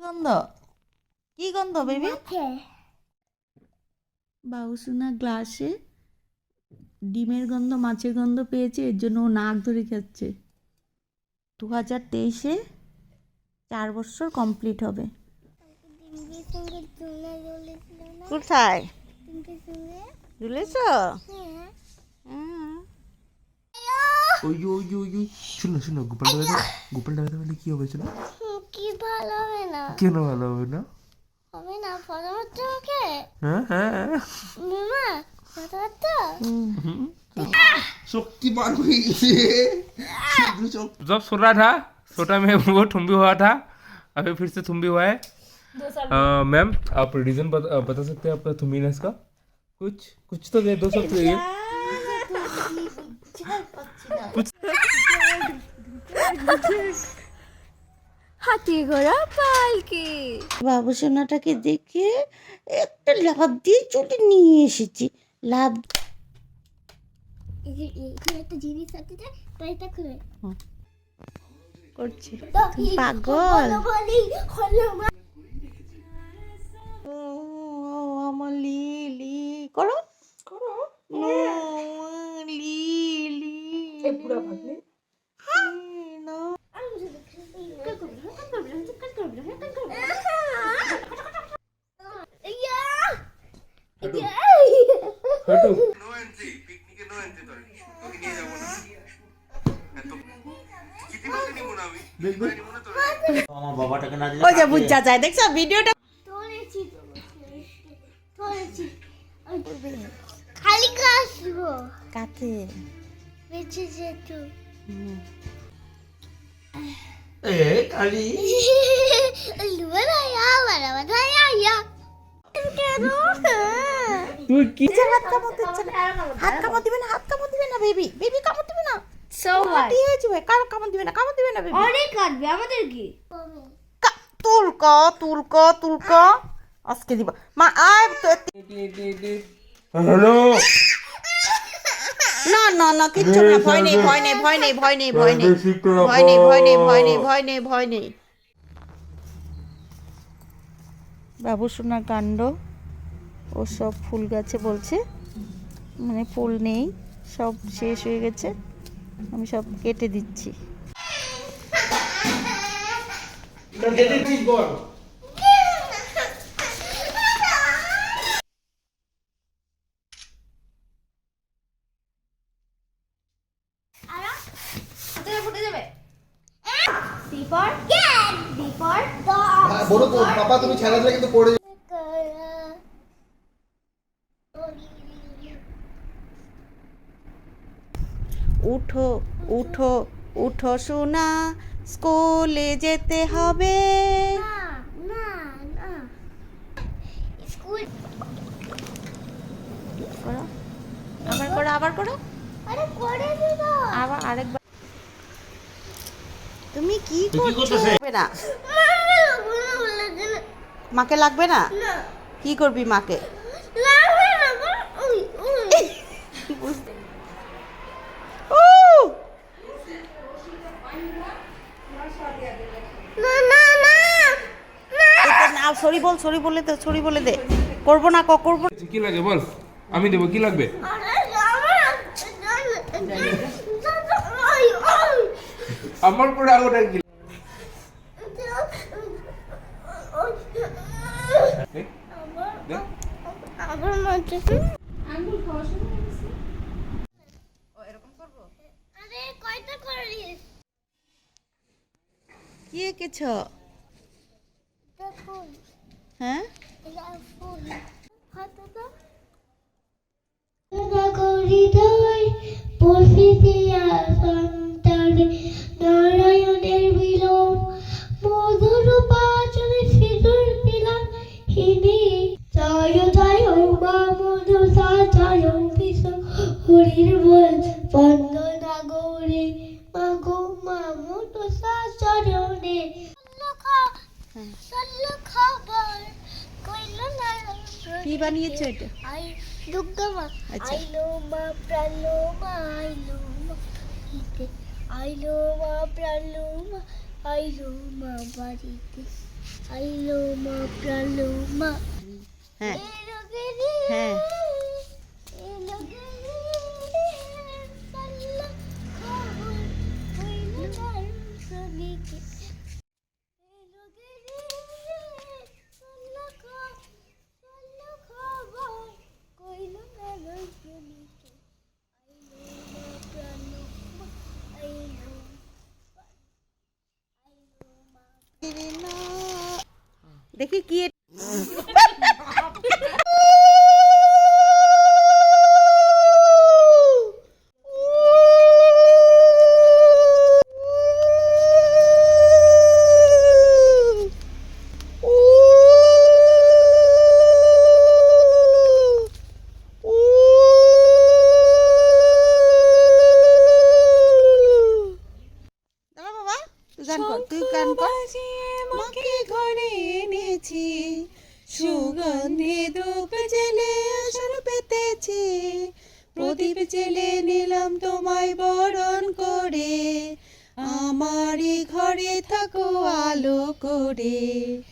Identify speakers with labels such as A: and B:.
A: গন্ধ? কি গন্ধ বেবি? বাবুসোনা গ্লাসে ডিমের গন্ধ মাছের গন্ধ পেয়েছে এর জন্য ও নাক ধরে খাচ্ছে। দু হাজার তেইশে চার বছর কমপ্লিট হবে। কোথায়?
B: ডিঙ্গির
A: ঝুলেছ?
B: হ্যাঁ।
C: ওই ওই ওই ওই শুনো শুনো গোপাল দাদা গোপাল দাদা কি হবে শোনো।
B: কি ভালো
C: কেন ভালো হবে না
B: হবে না ফটো হচ্ছে ওকে
C: হ্যাঁ হ্যাঁ
B: মামা ফটো হচ্ছে
C: शक्तिमान हुई
D: जब सो रहा था छोटा में वो ठुम्बी हुआ था अभी फिर से थुम्बी हुआ है अ, मैम आप रीजन बता, बता सकते हैं आपका थुम्बीनेस का कुछ कुछ तो दे दो सब तो ये
B: হাতি ঘোড়া পালকি
A: বাবুসোনাটাকে দেখে একটা লাভ দিয়ে চলে নিয়ে এসেছি। লাভ
B: একটা জিনিস আছে তো এটা খুলে।
A: করছে। পাগল?
B: বলি হলো মা।
A: ও, আমার লিলি। করো। করো। লিলি। পুরা ভাগলে হাঁটু। হাঁটু। বুঝা যায় দেখছ? ভিডিওটা
B: তোলেছি তো
A: কাকে?
B: বেঁচে যেত
E: কালি।
D: তুই কি
A: হাত কামড় দিচ্ছে না। হাত কামড় দিবে না হাত কামড় দিবে না বেবি বেবি কামড় দিবে না।
B: সো
A: হয়ে যাবে। কার কামড় দিবে না? কামড় দিবে না বেবি
B: অনেক কাটবে আমাদের কি?
A: তুলক তুলক তুলক। আজকে দিব। মা আয় তো
D: हेलो
A: না না না কিচ্ছু না। ভয় নেই ভয় নেই ভয় নেই ভয় নেই ভয় নেই। ভয় নেই ভয় নেই ভয় নেই ভয় নেই ভয় নেই। বাবু সোনার কাণ্ড। ও সব ফুল গাছে বলছে মানে ফুল নেই সব শেষ হয়ে গেছে আমি সব কেটে দিচ্ছি।
B: ফুটে যাবে দীপর দীপর
C: বড় পাপা তুমি ছেড়ে দিলে কিন্তু পড়ে
A: উঠো উঠো উঠো সোনা স্কুলে যেতে হবে
B: না না না স্কুল
A: করো আবার করো আবার করো
B: আরে
A: আবার আরেকবার তুমি কি করছ লাগবে না মাকে লাগবে না কি করবি মাকে ও না সরি বল সরি বলে দে সরি বলে দে। করব না ক করব
D: কি লাগে বল? আমি দেবো কি লাগবে? আমার পরে আলোটা কি
A: কি এঁকেছ? হ্যাঁ?
B: নারায়ণের বিলোম মধুর পাচনে সিঁদুর দিলাম হিনি। জয় জয় বা মধু সা জয় বিষ হরির বল। বন্দনা গৌরী মাগো মামু তো সা চরণে
A: কি বানিয়েছো এটা
B: দুর্গা মা
A: আচ্ছা।
B: আইলো মা প্রালো মা আইলো মা আইলো মা প্রালো মা আইলো মা বাড়িতে আইলো মা প্রালো মা
A: হ্যাঁ হ্যাঁ। দেখি কি এ- দাঁড়া বাবা, তুই গান মাকে ঘরে এনেছি। সুগন্ধি ধূপ জেলে আসন পেতেছি। প্রদীপ জেলে নিলাম তোমায় বরণ করে। আমারই ঘরে থাকো আলো করে।